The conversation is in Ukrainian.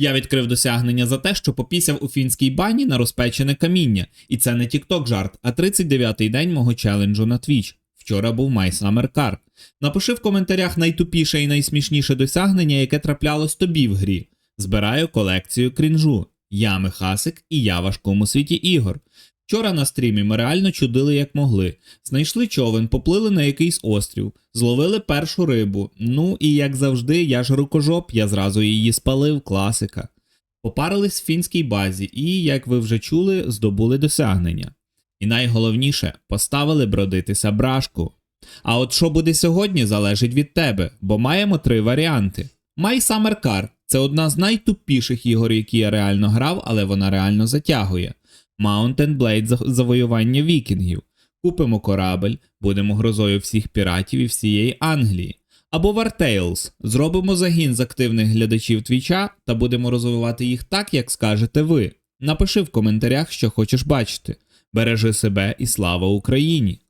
Я відкрив досягнення за те, що попісяв у фінській бані на розпечене каміння, і це не тікток жарт, а 39-й день мого челенджу на Twitch. Вчора був My Summer Car. Напиши в коментарях найтупіше і найсмішніше досягнення, яке траплялось тобі в грі. Збираю колекцію крінжу. Я Михасик і я важкому світі ігор. Вчора на стрімі ми реально чудили як могли. Знайшли човен, поплили на якийсь острів, зловили першу рибу. Ну і як завжди, я ж рукожоп, я зразу її спалив, класика. Попарились в фінській базі і, як ви вже чули, здобули досягнення. І найголовніше, поставили бродитися брашку. А от що буде сьогодні, залежить від тебе, бо маємо три варіанти. My Summer Car – це одна з найтупіших ігор, які я реально грав, але вона реально затягує. Mountain Blade за- завоювання вікінгів. Купимо корабель, будемо грозою всіх піратів і всієї Англії. Або Tales. Зробимо загін з активних глядачів твіча та будемо розвивати їх так, як скажете ви. Напиши в коментарях, що хочеш бачити. Бережи себе і слава Україні!